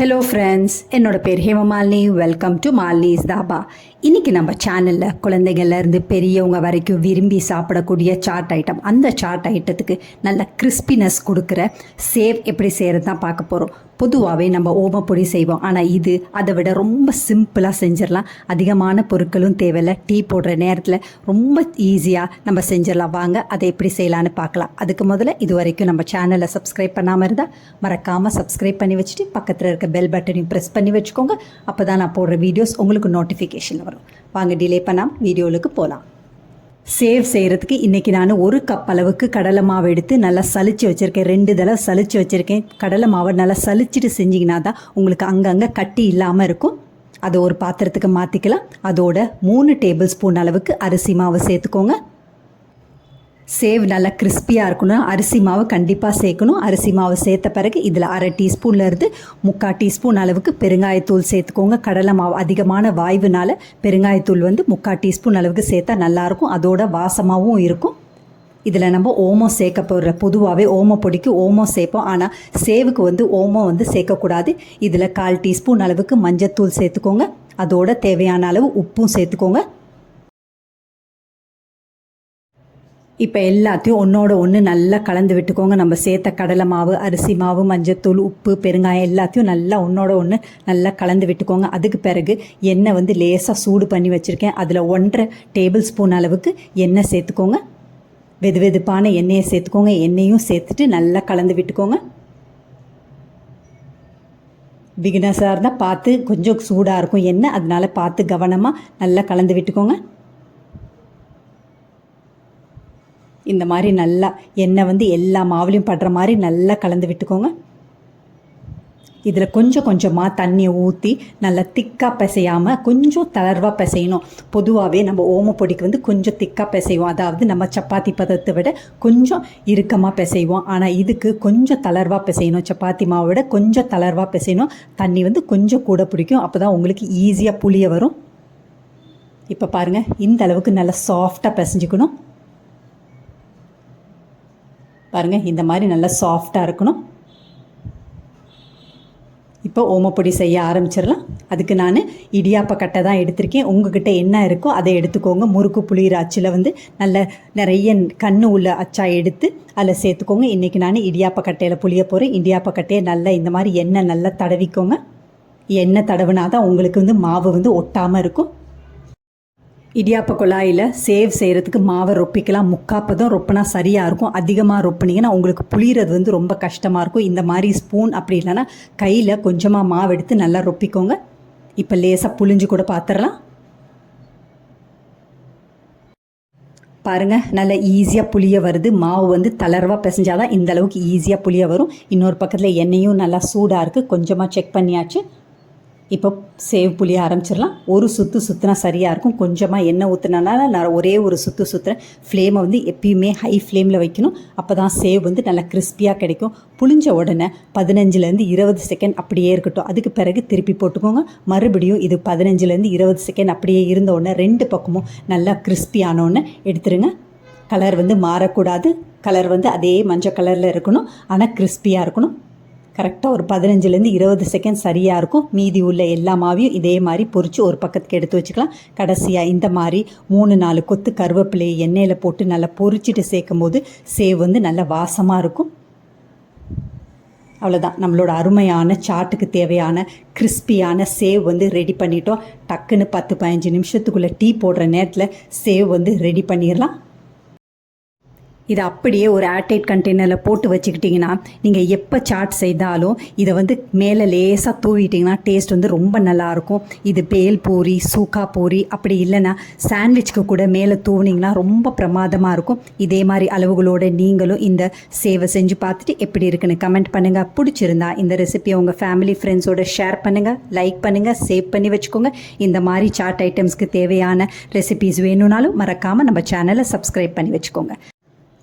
Hello friends என்னோட பேர் Hemamalini. Welcome to Malini's dhaba இன்றைக்கி நம்ம சேனலில் குழந்தைகள்லேருந்து பெரியவங்க வரைக்கும் விரும்பி சாப்பிடக்கூடிய சாட் ஐட்டம் அந்த சாட் ஐட்டத்துக்கு நல்ல கிறிஸ்பினஸ் கொடுக்குற சேவ் எப்படி செய்கிறது தான் பார்க்க போகிறோம் பொதுவாகவே நம்ம ஓமப்பொடி செய்வோம். ஆனால் இது அதை விட ரொம்ப சிம்பிளாக செஞ்சிடலாம். அதிகமான பொருட்களும் தேவையில்லை. டீ போடுற நேரத்தில் ரொம்ப ஈஸியாக நம்ம செஞ்சிடலாம். வாங்க அதை எப்படி செய்யலான்னு பார்க்கலாம். அதுக்கு முதல்ல இது வரைக்கும் நம்ம சேனலை சப்ஸ்கிரைப் பண்ணாமல் இருந்தால் மறக்காமல் சப்ஸ்கிரைப் பண்ணி வச்சுட்டு பக்கத்தில் இருக்க பெல் பட்டனையும் ப்ரெஸ் பண்ணி வச்சுக்கோங்க. அப்போ தான் நான் போடுற வீடியோஸ் உங்களுக்கு நோட்டிஃபிகேஷன் வரும். வாங்க டிலே பண்ணாமல் வீடியோவுக்கு போகலாம் சேவ் செய்கிறதுக்கு இன்றைக்கி நான் ஒரு கப் அளவுக்கு கடலை மாவு எடுத்து நல்லா சலிச்சு வச்சுருக்கேன். ரெண்டு தடவை சளிச்சு வச்சுருக்கேன். கடலை மாவை நல்லா சலிச்சிட்டு செஞ்சிங்கன்னா தான் உங்களுக்கு அங்கங்கே கட்டி இல்லாமல் இருக்கும். அதை ஒரு பாத்திரத்துக்கு மாற்றிக்கலாம் அதோட மூணு டேபிள் ஸ்பூன் அளவுக்கு அரிசி மாவு சேர்த்துக்கோங்க. சேவ் நல்லா கிறிஸ்பியாக இருக்கணும். அரிசி மாவு கண்டிப்பாக சேர்க்கணும். அரிசி மாவு சேர்த்த பிறகு இதில் அரை டீஸ்பூன்லேருந்து முக்கால் டீஸ்பூன் அளவுக்கு பெருங்காயத்தூள் சேர்த்துக்கோங்க. கடலை மாவு அதிகமான வாய்வுனால பெருங்காயத்தூள் வந்து முக்கால் டீஸ்பூன் அளவுக்கு சேர்த்தா நல்லாயிருக்கும் அதோட வாசமாகவும் இருக்கும். இதில் நம்ம ஓமம் சேர்க்க போடுற பொதுவாகவே ஓம பொடிக்கு ஓமம் சேர்ப்போம். ஆனால் சேவுக்கு வந்து ஓமம் வந்து சேர்க்கக்கூடாது இதில் கால் டீஸ்பூன் அளவுக்கு மஞ்சத்தூள் சேர்த்துக்கோங்க. அதோட தேவையான அளவு உப்பும் சேர்த்துக்கோங்க. இப்போ எல்லாத்தையும் ஒன்றோட ஒன்று நல்லா கலந்து விட்டுக்கோங்க. நம்ம சேர்த்த கடலை மாவு அரிசி மாவு மஞ்சத்தூள் உப்பு பெருங்காயம் எல்லாத்தையும் நல்லா ஒன்றோட ஒன்று நல்லா கலந்து விட்டுக்கோங்க. அதுக்கு பிறகு எண்ணெய் வந்து லேசாக சூடு பண்ணி வச்சுருக்கேன். அதில் ஒன்றரை டேபிள் ஸ்பூன் அளவுக்கு எண்ணெய் சேர்த்துக்கோங்க. வெது வெதுப்பான எண்ணெயை சேர்த்துக்கோங்க. எண்ணெயும் சேர்த்துட்டு நல்லா கலந்து விட்டுக்கோங்க. பிகினஸாக இருந்தால் பார்த்து கொஞ்சம் சூடாக இருக்கும் எண்ணெய். அதனால் பார்த்து கவனமாக நல்லா கலந்து விட்டுக்கோங்க. இந்த மாதிரி நல்லா எண்ணெய் வந்து எல்லா மாவுலையும் படுற மாதிரி நல்லா கலந்து விட்டுக்கோங்க. இதில் கொஞ்சம் கொஞ்சமாக தண்ணியை ஊற்றி நல்லா திக்காக பிசையாமல் கொஞ்சம் தளர்வாக பிசையணும். பொதுவாகவே நம்ம ஓமப்பொடிக்கு வந்து கொஞ்சம் திக்காக பிசைவோம். அதாவது நம்ம சப்பாத்தி பதத்தை விட கொஞ்சம் இறுக்கமாக பிசைவோம். ஆனால் இதுக்கு கொஞ்சம் தளர்வாக பிசையணும். சப்பாத்தி மாவை விட கொஞ்சம் தளர்வாக பிசையணும். தண்ணி வந்து கொஞ்சம் கூட பிடிக்கும். அப்போ தான் உங்களுக்கு ஈஸியாக புளிய வரும். இப்போ பாருங்கள் இந்த அளவுக்கு நல்லா சாஃப்டாக பிசைஞ்சுக்கணும். பாருங்கள் இந்த மாதிரி நல்லா சாஃப்டாக இருக்கணும். இப்போ ஓமப்பொடி செய்ய ஆரம்பிச்சிடலாம். அதுக்கு நான் இடியாப்ப கட்டை தான் எடுத்திருக்கேன். உங்ககிட்ட என்ன இருக்கோ அதை எடுத்துக்கோங்க. முறுக்கு புளிகிற அச்சில் வந்து நல்ல நிறைய கண்ணு உள்ள அச்சா எடுத்து அதில் சேர்த்துக்கோங்க. இன்றைக்கி நான் இடியாப்ப கட்டையில் புளிய போகிறேன் இடியாப்ப கட்டையை நல்லா இந்த மாதிரி எண்ணெய் நல்லா தடவிக்கோங்க. எண்ணெய் தடவினா தான் உங்களுக்கு வந்து மாவு வந்து ஒட்டாமல் இருக்கும். இடியாப்ப குழாயில் சேவ் செய்கிறதுக்கு மாவை ரொப்பிக்கலாம். முக்காப்பதம் ரொப்பினா சரியாக இருக்கும். அதிகமாக ரொப்பினீங்கன்னா உங்களுக்கு புளிகிறது வந்து ரொம்ப கஷ்டமாக இருக்கும். இந்த மாதிரி ஸ்பூன் அப்படி இல்லைன்னா கையில் கொஞ்சமாக மாவு எடுத்து நல்லா ரொப்பிக்கோங்க. இப்போ லேசாக புளிஞ்சு கூட பார்த்துடலாம் பாருங்கள் நல்லா ஈஸியாக புளிய வருது. மாவு வந்து தளர்வாக பிசைஞ்சாதான் இந்த அளவுக்கு ஈஸியாக புளிய வரும். இன்னொரு பக்கத்தில் எண்ணெயும் நல்லா சூடாக இருக்குது கொஞ்சமாக செக் பண்ணியாச்சு. இப்போ சேவ் புளிய ஆரம்பிச்சிடலாம். ஒரு சுற்று சுற்றினா சரியாக இருக்கும். கொஞ்சமாக எண்ணெய் ஊற்றினாலும் நான் ஒரே ஒரு சுற்று சுற்றுறேன் ஃப்ளேமை வந்து எப்பயுமே ஹை ஃப்ளேமில் வைக்கணும். அப்போ தான் சேவ் வந்து நல்லா கிறிஸ்பியாக கிடைக்கும். புளிஞ்ச உடனே பதினஞ்சுலேருந்து இருபது செகண்ட் அப்படியே இருக்கட்டும். அதுக்கு பிறகு திருப்பி போட்டுக்கோங்க. மறுபடியும் இது பதினஞ்சுலேருந்து இருபது செகண்ட் அப்படியே இருந்த உடனே ரெண்டு பக்கமும் நல்லா கிறிஸ்பி எடுத்துருங்க. கலர் வந்து மாறக்கூடாது. கலர் வந்து அதே மஞ்சள் கலரில் இருக்கணும். ஆனால் கிறிஸ்பியாக இருக்கணும். கரெக்டாக ஒரு பதினஞ்சுலேருந்து இருபது செகண்ட் சரியாக இருக்கும். மீதி உள்ள எல்லா மாவையும் இதே மாதிரி பொறிச்சு ஒரு பக்கத்துக்கு எடுத்து வச்சுக்கலாம். கடைசியாக இந்த மாதிரி மூணு நாலு கொத்து கருவேப்பிலையை எண்ணெயில் போட்டு நல்லா பொறிச்சிட்டு சேர்க்கும் போது சேவ் வந்து நல்ல வாசமாக இருக்கும். அவ்வளோதான் நம்மளோட அருமையான சாட்டுக்கு தேவையான கிறிஸ்பியான சேவ் வந்து ரெடி பண்ணிட்டோம். டக்குன்னு பத்து பதினஞ்சு நிமிஷத்துக்குள்ளே டீ போடுற நேரத்தில் சேவ் வந்து ரெடி பண்ணிடலாம். இதை அப்படியே ஒரு ஏர்டைட் கண்டெய்னரில் போட்டு வச்சுக்கிட்டிங்கன்னா நீங்கள் எப்போ சாட் செய்தாலும் இதை வந்து மேலே லேசாக தூவிட்டிங்கன்னா டேஸ்ட் வந்து ரொம்ப நல்லாயிருக்கும் இது பேல் பூரி சூக்கா பூரி அப்படி இல்லைன்னா சாண்ட்விச்சுக்கு கூட மேலே தூவினீங்கன்னா ரொம்ப பிரமாதமாக இருக்கும். இதே மாதிரி அளவுகளோடு நீங்களும் இந்த சேவை செஞ்சு பார்த்துட்டு எப்படி இருக்குன்னு கமெண்ட் பண்ணுங்கள் பிடிச்சிருந்தா இந்த ரெசிபியை உங்கள் ஃபேமிலி ஃப்ரெண்ட்ஸோட ஷேர் பண்ணுங்கள் லைக் பண்ணுங்கள் சேவ் பண்ணி வச்சுக்கோங்க. இந்த மாதிரி சாட் ஐட்டம்ஸ்க்கு தேவையான ரெசிபிஸ் வேணும்னாலும் மறக்காமல் நம்ம சேனலை சப்ஸ்கிரைப் பண்ணி வச்சுக்கோங்க.